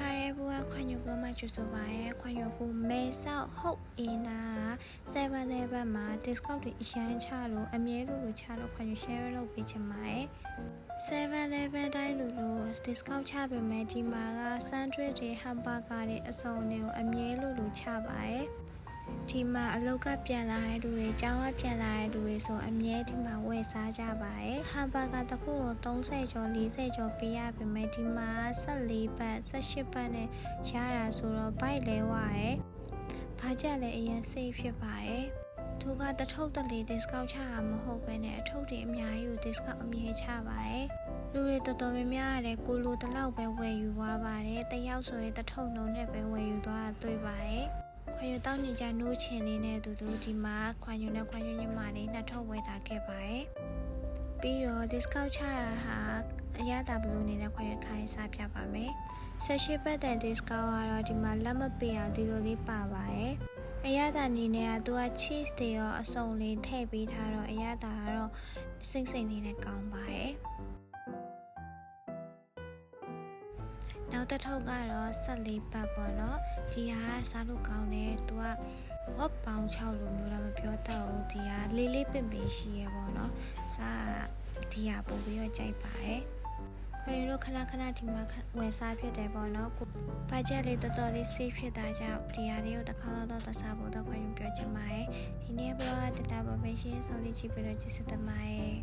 Hi everyone ခွန်ယူကမှကျဆိုပါရယ်ခွန်ယူကမဲဆောက်ဟုတ်အင်းနာ7 level မှာ discount တွေအရန်ချလို့အမြဲလို့လို့ချလို့ခွန်ယူ share လုပ်ပေးချင်ပါတယ်7 level တိုင်းလို့လို့ discount ချပေမဲ့ဒီမှာက sandwich တွေ hamburger တွေအစုံတွေကိုအမြဲလို့လို့ချပါတယ် ဒီမှာအလောက်ကပြန်လာတဲ့လူတွေကျောင်းကပြန်လာတဲ့လူတွေဆိုအမြဲဒီမှာဝယ်စားကြပါတယ်ဟမ်ဘာဂါတစ်ခုကို30ကျော်40ကျော်ပေးရပေမဲ့ဒီမှာ14ဘတ်18ဘတ်နဲ့ရတာဆိုတော့ဘိုက်လဲဝရဲဘာကြလဲအရင်စိတ်ဖြစ်ပါတယ်သူကတထုပ်တလေ discount ချတာမဟုတ်ဘဲနဲ့အထုပ်တွေအများကြီးကို discount အမြဲချပါတယ် လူတွေတော်တော်များများရတယ်ကိုလိုတလောက်ပဲဝယ်ယူသွားပါတယ်တယောက်ဆိုရင်တထုပ်လုံးနဲ့ပဲဝယ်ယူသွားတာတွေ့ပါတယ်ခွန်ယူတောင်းနေကြနိုးချင်နေတဲ့အတူတူဒီမှာခွန်ယူနဲ့ခွန်ယူညီမလေးနှစ်ထုပ်ဝယ်လာခဲ့ပါတယ်ပြီးတော့ discount ချတာဟာအရသာဘလူးနေနဲ့ခွန်ယူခိုင်းစားပြပါမယ်18ပတ်တန် discount ကတော့ဒီမှာလက်မပေးအောင်ဒီလိုလေးပါပါတယ်အရသာအနေနဲ့ကသူက cheese တွေရောအစုံလေးထည့်ပေးထားတော့အရသာကတော့စိတ်စိတ်လေးနဲ့ကောင်းပါ နောက်တစ်ထုပ်ကတော့14ပတ်ပေါ့နော်ဒီဟာစားလို့ကောင်းတယ်သူကဝက်ပေါင်6လိုမျိုးတော့မပြောတတ်ဘူးဒီဟာလေးလေးပင်ပင်ရှိရပေါ့နော်စားဒီဟာပို့ပြီးတော့ကြိုက်ပါတယ်ခွေတို့ခဏခဏဒီမှာဝယ်စားဖြစ်တယ်ပေါ့နော်ကိုဘတ်ဂျက်လေးတော်တော်လေး save ဖြစ်တာကြောင့်ဒီဟာလေးကိုတစ်ခါတော့တော့စားဖို့တော့ခွင့်ပြုပြောချင်ပါတယ်ဒီနေ့ဘလော့တတာပါပဲရှင်ဆောင်းလေးချစ်ပြီးတော့ကျေးဇူးတင်ပါတယ်